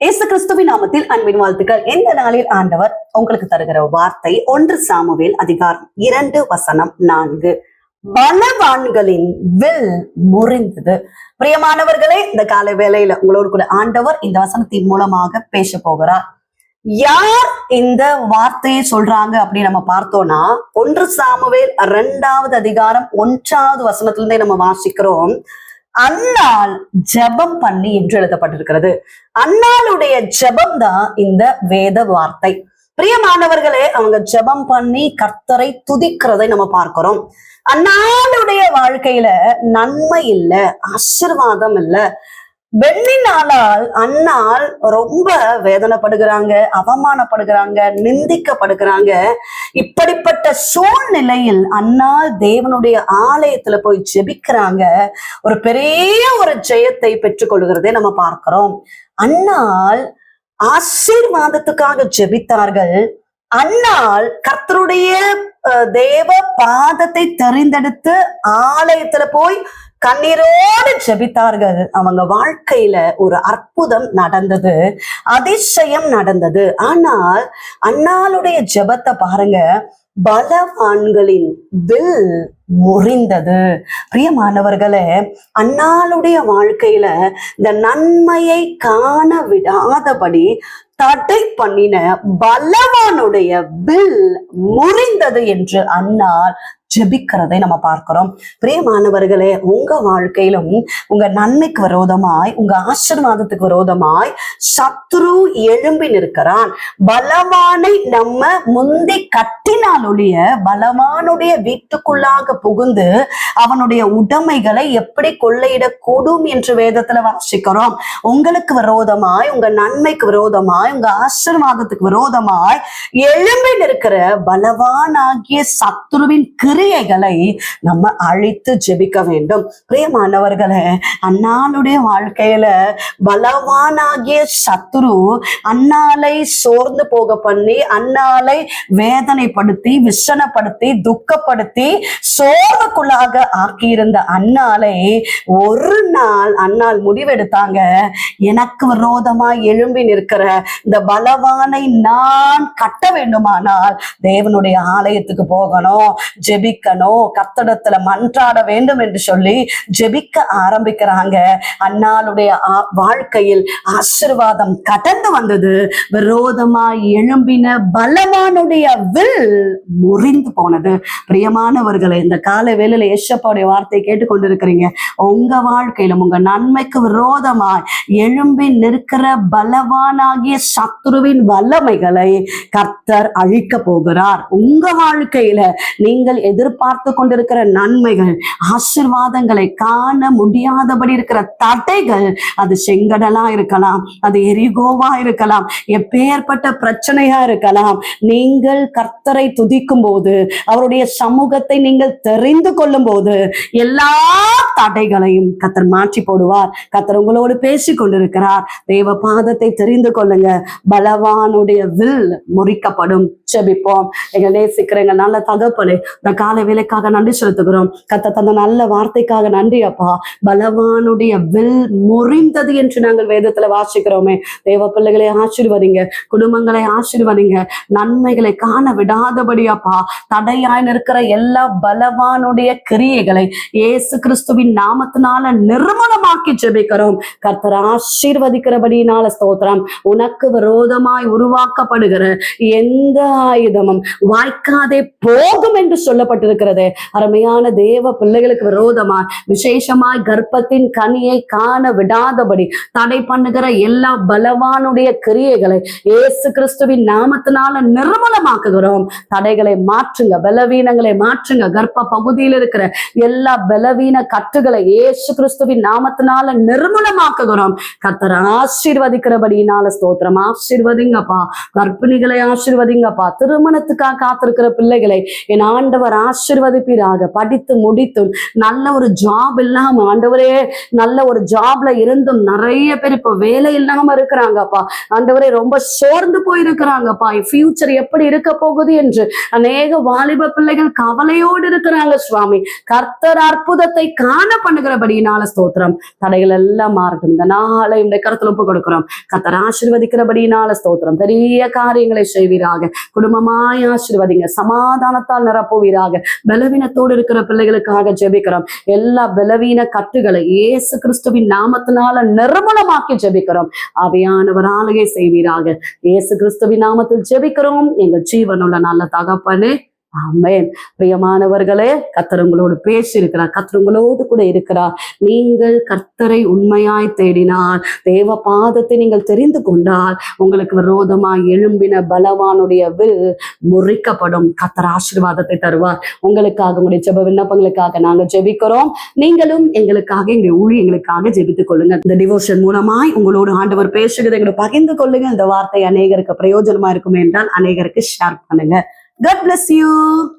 இயேசு கிறிஸ்துவின் நாமத்தில் அன்பின் வாழ்த்துக்கள். இந்த நாளில் ஆண்டவர் உங்களுக்கு தருகிற வார்த்தை ஒன்று சாமுவேல் அதிகாரம் இரண்டு வசனம் நான்கு. பலவான்களின் வில் முறிந்தது. பிரியமானவர்களே இந்த காலை வேலையில உங்களோடு கூட ஆண்டவர் இந்த வசனத்தின் மூலமாக பேச போகிறார். யார் இந்த வார்த்தையை சொல்றாங்க அப்படின்னு நம்ம பார்த்தோம்னா ஒன்று சாமுவேல் இரண்டாவது அதிகாரம் ஒன்றாவது வசனத்திலிருந்தே நம்ம வாசிக்கிறோம். அன்னால் ஜபம் பண்ணி என்று எழுதப்பட்டிருக்கிறது. அன்னாளுடைய ஜெபம் தான் இந்த வேத வார்த்தை. பிரியமானவர்களே அவங்க ஜெபம் பண்ணி கர்த்தரை துதிக்கிறதை நம்ம பார்க்கிறோம். அன்னாளுடைய வாழ்க்கையில நன்மை இல்ல ஆசிர்வாதம் இல்ல. வெண்ணினாலால் அண்ணால் ரொம்ப வேதனைப்படுகிறாங்க அவமானப்படுகிறாங்க நிந்திக்கப்படுகிறாங்க. இப்படிப்பட்ட சூழ்நிலையில் அன்னாள் தேவனுடைய ஆலயத்துல போய் ஜெபிக்கிறாங்க. ஒரு பெரிய ஒரு ஜெயத்தை பெற்றுக்கொள்கிறதை நம்ம பார்க்கிறோம். அண்ணால் ஆசீர்வாதத்துக்காக ஜெபித்தார்கள். அன்னாள் கர்த்தருடைய அஹ், தேவ பாதத்தை தெரிந்தெடுத்து ஆலயத்துல போய் கண்ணீரோடு ஜெபித்தார்கள். அவங்க வாழ்க்கையில ஒரு அற்புதம் நடந்தது அதிசயம் நடந்தது. ஆனால் அண்ணாளுடைய ஜெபத்தை பாருங்க பலவான்களின் வில் முறிந்தது. பிரியமானவர்களே அண்ணாளுடைய வாழ்க்கையில இந்த நன்மையை காண விடாதபடி தடை பண்ணின பலவானுடைய வில் முறிந்தது என்று அன்னார் ஜெபிக்கிறதை நம்ம பார்க்கிறோம். பிரியமானவர்களே உங்க வாழ்க்கையிலும் உங்க நன்மைக்கு விரோதமாய் உங்க ஆசீர்வாதத்துக்கு விரோதமாய் சத்ரு எழும்பி நிற்கிறான். பலவானை நம்ம முந்தி கட்டினால் ஒழிய பலவானுடைய வீட்டுக்குள்ளாக புகுந்து அவனுடைய உடைமைகளை எப்படி கொள்ளையிடக்கூடும் என்று வேதத்துல வாசிக்கிறோம். உங்களுக்கு விரோதமாய் உங்க நன்மைக்கு விரோதமாய் உங்க ஆசீர்வாதத்துக்கு விரோதமாய் எழும்பி நிற்கிற பலவானாகிய சத்துருவின் கிரியைகளை நம்ம அழித்து ஜெபிக்க வேண்டும். பிரியமானவர்களே அண்ணாளுடைய வாழ்க்கையில பலவானாகிய சத்துரு அண்ணாலை சோர்ந்து போக பண்ணி அண்ணாலை வேதனைப்படுத்தி விஷனப்படுத்தி துக்கப்படுத்தி சோர்வுக்குள்ளாக ஆக்கியிருந்த அண்ணாலை ஒரு நாள் அண்ணால் முடிவெடுத்தாங்க. எனக்கு விரோதமா எழும்பி நிற்கிற இந்த பலவானை நான் கட்ட வேண்டுமானால் தேவனுடைய ஆலயத்துக்கு போகணும் ஜெபிக்கணும் கத்தடத்துல மன்றாட வேண்டும் என்று சொல்லி ஜெபிக்க ஆரம்பிக்கிறாங்க. அன்னாளுடைய வாழ்க்கையில் ஆசிர்வாதம் கடந்து வந்தது. விரோதமா எழும்பின பலவானுடைய வில் முறிந்து போனது. பிரியமானவர்களை இந்த கால வேலையில ஏசப்பாவுடைய வார்த்தை கேட்டுக்கொண்டிருக்கிறீங்க. உங்க வாழ்க்கையிலும் உங்க நன்மைக்கு விரோதமாய் எழும்பி நிற்கிற பலவானாகிய சத்துருவின் வல்லமைகளை கர்த்தர் அழிக்க போகிறார். உங்க வாழ்க்கையில நீங்கள் எதிர்பார்த்து கொண்டிருக்கிற நன்மைகள் ஆசிர்வாதங்களை காண முடியாதபடி இருக்கிற தடைகள் அது செங்கடலா இருக்கலாம் அது எரிகோவா இருக்கலாம் எப்பேற்பட்ட பிரச்சனையா இருக்கலாம் நீங்கள் கர்த்தரை துதிக்கும் போது அவருடைய சமூகத்தை நீங்கள் தெரிந்து கொள்ளும் போது எல்லா தடைகளையும் கத்தர் மாற்றி போடுவார். கத்தர் உங்களோடு பேசி கொண்டிருக்கிறார் தேவ பாதத்தை தெரிந்து கொள்ளுங்க. பலவானுடைய வில் முறிக்கப்படும். செபிப்போம் எங்க நேசிக்கிற எங்க நல்ல தகப்பனே இந்த காலை வேலைக்காக நன்றி செலுத்துகிறோம். கத்த தந்த நல்ல வார்த்தைக்காக நன்றி அப்பா. பலவானுடைய வில் முறிந்தது என்று நாங்கள் வேதத்துல வாசிக்கிறோமே. தேவ பிள்ளைகளை ஆசீர்வதிங்க குடும்பங்களை ஆசீர்வதிங்க. நன்மைகளை காண விடாதபடி அப்பா. தடையாய் நிற்கிற எல்லா பலவானுடைய கிரியைகளை இயேசு கிறிஸ்துவின் நாமத்தினால நிர்மூலமாக்கி ஜெபிக்கிறோம். கர்த்தர் ஆசீர்வதிக்கிறபடினால ஸ்தோத்திரம். உனக்கு விரோதமாய் உருவாக்கப்படுகிற எந்த ஆயுதமும் வாய்க்காதே போகும் என்று சொல்லப்பட்டிருக்கிறது. அருமையான தேவ பிள்ளைகளுக்கு விரோதமா விசேஷமாய் கர்ப்பத்தின் கனியை காண விடாதபடி தடை பண்ணுகிற எல்லா பலவானுடைய கிரியைகளை இயேசு கிறிஸ்துவின் நாமத்தினால நிர்மூலமாக்குகிறோம். தடைகளை மாற்றுங்க பலவீனங்களை மாற்றுங்க. கர்ப்ப பகுதியில் இருக்கிற எல்லா பலவீன கட்டுகளை இயேசு கிறிஸ்துவின் நாமத்தினால நிர்மூலமாக்குகிறோம். கர்த்தர் ஆசீர்வதிக்கிறபடினால ஸ்தோத்திரம். ஆசீர்வதிங்கப்பா. கர்ப்பிணிகளை ஆசீர்வதிங்கப்பா. திருமணத்துக்காக காத்திருக்கிற பிள்ளைகளை என் ஆண்டவர் ஆசிர்வதிப்பீராக. படித்து முடித்தும் நல்ல ஒரு ஜாப் இல்லாம ஆண்டவரே நல்ல ஒரு ஜாப்ல இருந்தும் நிறைய பேர் இப்ப வேலை இல்லாம இருக்கிறாங்கப்பா. ஆண்டவரே ரொம்ப சோர்ந்து போயிருக்கிறாங்கப்பா. ஃபியூச்சர் எப்படி இருக்க போகுது என்று அநேக வாலிப பிள்ளைகள் கவலையோடு இருக்கிறாங்க சுவாமி. கர்த்தர் அற்புதத்தை காண பண்ணுகிறபடியினால ஸ்தோத்திரம். தடைகள் எல்லாம் மாறட்டும். இந்த நாளை இந்த கருத்துல ஒப்பு கொடுக்கிறோம். கர்த்தர் ஆசிர்வதிக்கிறபடியினால ஸ்தோத்திரம். பெரிய காரியங்களை செய்வீராக. குடும்பமாய் ஆசிர்வதிங்க. சமாதானத்தால் நிரப்புவீராக. பலவீனத்தோடு இருக்கிற பிள்ளைகளுக்காக ஜெபிக்கிறோம். எல்லா பலவீன கட்டுகளை இயேசு கிறிஸ்துவின் நாமத்தினால நிர்மூலமாக்கி ஜெபிக்கிறோம். அவையானவர் ஆளுகை செய்வீராக. இயேசு கிறிஸ்துவின் நாமத்தில் ஜெபிக்கிறோம். எங்கள் ஜீவனுள்ள நல்ல தகப்பனே ஆமேன். பிரியமானவர்களே கர்த்தர் உங்களோடு பேசி இருக்கிறார் உங்களோடு கூட இருக்கிறார். நீங்கள் கர்த்தரை உண்மையாய் தேடினால் தேவ பாதத்தை நீங்கள் தெரிந்து கொண்டால் உங்களுக்கு விரோதமாய் எழும்பின பலவானுடைய வில் முறிக்கப்படும். கத்தர் ஆசீர்வாதத்தை தருவார். உங்களுக்காக உங்களுடைய ஜெப விண்ணப்பங்களுக்காக நாங்க ஜெபிக்கிறோம். நீங்களும் எங்களுக்காக எங்களுடைய ஊழியங்களுக்காக ஜெபித்துக் கொள்ளுங்க இந்த டிவோஷன் மூலமாய் உங்களோடு ஆண்டவர் பேசுகிறதை எங்களை பகிர்ந்து கொள்ளுங்க இந்த வார்த்தை அநேகருக்கு பிரயோஜனமா இருக்கும் என்றால் அநேகருக்கு ஷேர் பண்ணுங்க. God bless you.